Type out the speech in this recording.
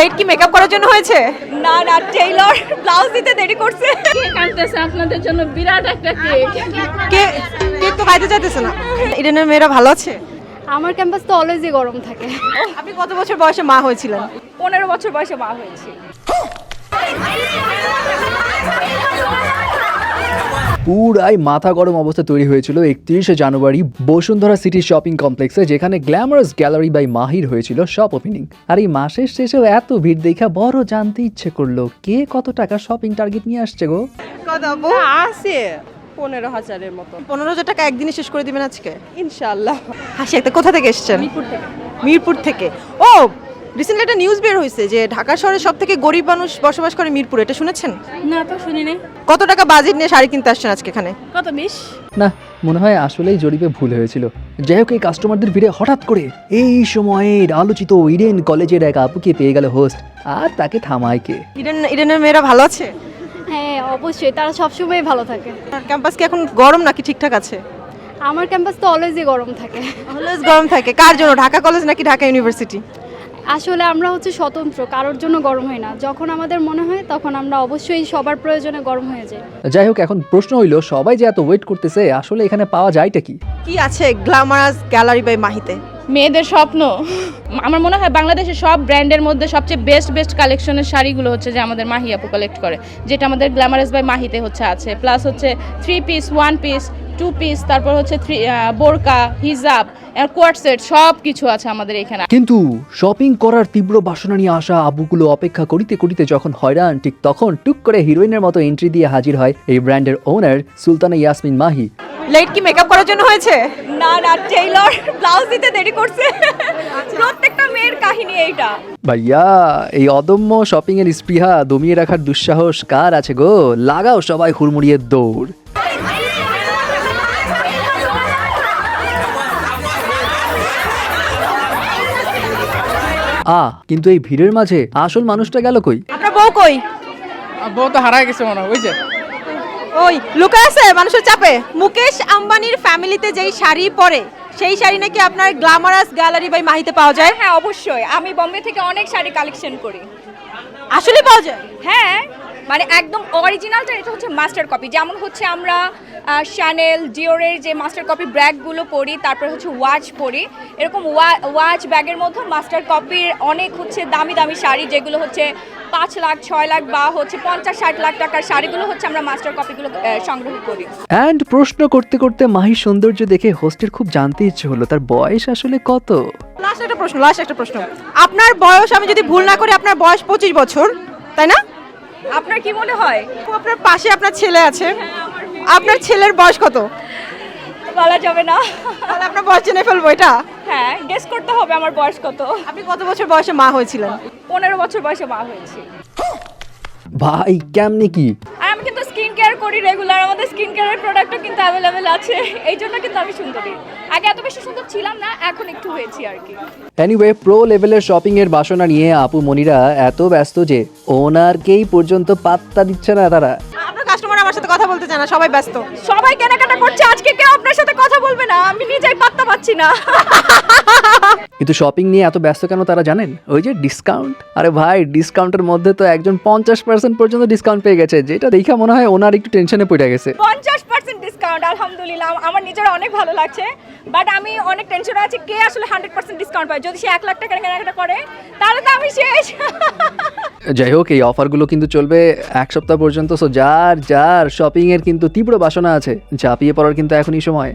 Late কি makeup করার জন্য হয়েছে না না টেইলর ব্লাউজ দিতে দেরি করছে কেক আনতেছে আপনাদের জন্য বিরাট একটা কেক কে কেক তো খাইতে চাইতেছে না ইডেনের মেয়েরা ভালো আছে আমার ক্যাম্পাস তো অলওয়েজই গরম থাকে আপনি কত বছর বয়সে মা হয়েছিলেন পনেরো বছর বয়সে মা হয়েছি পুরাই মাথা গরম অবস্থা তৈরি হয়েছিল একত্রিশে জানুয়ারি বসুন্ধরা সিটি শপিং কমপ্লেক্সে যেখানে গ্ল্যামারাস গ্যালারি বাই মাহির হয়েছিল শপ ওপেনিং আর এই মাসের শেষেও এত ভিড় দেখা বড় জানতে ইচ্ছে করল কে কত টাকা শপিং টার্গেট নিয়ে আসছে গো? কত আছে পনেরো হাজারের মতো। পনেরো হাজার টাকা একদিনে শেষ করে দিবেন আজকে? ইনশাল্লাহ হাসি একটা কোথা থেকে এসেছেন? মিরপুর থেকে। ও রিসেন্টলি একটা নিউজ বের হয়েছে যে ঢাকা শহরের সব থেকে গরিব মানুষ বসবাস করে মিরপুর এটা শুনেছেন? না তো শুনি নাই। কত টাকা বাজেট নিয়ে শাড়ি কিনতে আসছেন আজকে এখানে? কত বিশ? না মনে হয় আসলেই জরিপে ভুল হয়েছিল। যাই হোক এই কাস্টমারদের ভিড়ে হঠাৎ করে এই সময়ের আলোচিত ইডেন কলেজের এক আপুকে পেয়ে গেল হোস্ট আর তাকে থামায় কে? ইডেন ইডেনের মেয়েরা ভালো আছে? হ্যাঁ অবশ্যই তারা সবসময় ভালো থাকে। ক্যাম্পাস কি এখন গরম নাকি ঠিকঠাক আছে? আমার ক্যাম্পাস তো অলওয়েজই গরম থাকে। অলওয়েজ গরম থাকে। কার জন্য ঢাকা কলেজ নাকি ঢাকা ইউনিভার্সিটি আসলে আমরা হচ্ছে স্বতন্ত্র কারোর জন্য গরম হয় না। যখন আমাদের মনে হয় তখন আমরা অবশ্যই সবার প্রয়োজনে গরম হয়ে যাই। যাই হোক এখন প্রশ্ন হইল সবাই যে এত ওয়েট করতেছে আসলে এখানে পাওয়া যায়টা কি? কি আছে গ্ল্যামারাস গ্যালারি বাই মাহিতে? মেয়েদের স্বপ্ন। আমার মনে হয় বাংলাদেশের সব ব্র্যান্ডের মধ্যে সবচেয়ে বেস্ট বেস্ট কালেকশনের শাড়িগুলো হচ্ছে যে আমাদের মাহি আপু কালেক্ট করে, যেটা আমাদের গ্ল্যামারাস বাই মাহিতে হচ্ছে আছে। প্লাস হচ্ছে three piece one piece two piece তারপর হচ্ছে থ্রি বোরকা, হিজাব কোয়ার সেট সব কিছু আছে আমাদের এখানে। কিন্তু শপিং করার তীব্র বাসনা নিয়ে আসা আবুগুলো অপেক্ষা করিতে করিতে যখন হয়রান, ঠিক তখন টুক করে হিরোইনের মতো এন্ট্রি দিয়ে হাজির হয় এই ব্র্যান্ডের ওনার সুলতানা ইয়াসমিন মাহি। লেট কি মেকআপ করার জন্য হয়েছে? না না টেইলর ব্লাউজ দিতে দেরি করছে। প্রত্যেকটা মেয়ের কাহিনী এইটা। ভাইয়া এই অদম্য শপিং এর স্পৃহা দমিয়ে রাখার দুঃসাহস কার আছে গো? লাগাও সবাই হুড়মুড়িয়ে দৌড়। আ কিন্তু এই ভিড়ের মাঝে আসল মানুষটা গেল কই? আপনার বউ কই? বউ তো হারাই গেছে মনে হয় বুঝছে ওই লুকা আছে মানুষের চাপে? মুকেশ আম্বানির ফ্যামিলিতে যেই শাড়ি পরে সেই শাড়ি নাকি আপনার গ্ল্যামারাস গ্যালারি বাই মাহিতে পাওয়া যায়? হ্যাঁ অবশ্যই। আমি বম্বে থেকে অনেক শাড়ি কালেকশন করি। আসলে পাওয়া যায়? হ্যাঁ। মানে একদম অরিজিনালটা এটা হচ্ছে মাস্টার কপি যেমন হচ্ছে আমরা শ্যানেল ডিওরের যে মাস্টার কপি ব্যাগগুলো পরি তারপর হচ্ছে ওয়াচ পরি। এরকম ওয়াচ ব্যাগের মধ্যে মাস্টার কপির অনেক হচ্ছে দামি দামি শাড়ি যেগুলো হচ্ছে পাঁচ লাখ ছয় লাখ বা হচ্ছে পঞ্চাশ ষাট লাখ টাকার শাড়িগুলো হচ্ছে আমরা মাস্টার কপিগুলো সংগ্রহ করি। অ্যান্ড প্রশ্ন করতে করতে মাহির সৌন্দর্য দেখে হোস্টের খুব জানতে ইচ্ছে হলো তার বয়স আসলে কত? লাস্ট একটা প্রশ্ন লাস্ট একটা প্রশ্ন। আপনার বয়স আমি যদি ভুল না করি আপনার বয়স পঁচিশ বছর তাই না? আপনার কি মনে হয়? আপনার পাশে আপনার ছেলে আছে। আপনার ছেলের বয়স কত? বলা যাবে না। তাহলে আপনার বয়স জেনে ফেলব এটা? হ্যাঁ গেস করতে হবে আমার বয়স কত। আপনি কত বছর বয়সে মা হয়েছিলেন? পনেরো বছর বয়সে মা হয়েছি। ভাই কেমনে কি? করি রেগুলার আমাদের স্কিন কেয়ারের প্রোডাক্টও কিন্তু অ্যাভেলেবেল আছে। এই জন্য কিন্তু আমি সুন্দরী। আগে এত বেশি সুন্দর ছিলাম না এখন একটু হয়েছি আর কি। এনিওয়ে প্রো লেভেলের শপিং এর বাসনা নিয়ে আপু মনিরা এত ব্যস্ত যে ওনারকেই পর্যন্ত পাত্তা দিচ্ছে না তারা। আপনার কাস্টমার আমার সাথে কথা বলতে চায় না সবাই ব্যস্ত। সবাই কেনাকাটা করছে আজকে কেউ আপনার সাথে কথা বলবে না আমি নিজেই পাত্তা পাচ্ছি না। কিন্তু শপিং নিয়ে এত ব্যস্ত কেন তারা জানেন? ওই যে ডিসকাউন্ট আরে ভাই ডিসকাউন্টের মধ্যে তো একজন পঞ্চাশ পার্সেন্ট পর্যন্ত ডিসকাউন্ট পেয়ে গেছে। যেটা দেখে মনে হয় ওনার একটু টেনশনে পড়ে গেছে। পঞ্চাশ পার্সেন্ট ডিসকাউন্ট আলহামদুলিল্লাহ। আমার নিজের অনেক ভালো লাগছে। বাট আমি অনেক টেনশনে আছি কে আসলে হান্ড্রেড পার্সেন্ট ডিসকাউন্ট পায়। যদি সে এক লাখ টাকার কেনাকাটা করে তাহলে তো আমি শেষ। যাই হোক এই অফারগুলো কিন্তু চলবে এক সপ্তাহ পর্যন্ত। সো যার যার শপিং এর কিন্তু তীব্র বাসনা আছে ঝাঁপিয়ে পড়ার কিন্তু এখনই সময়।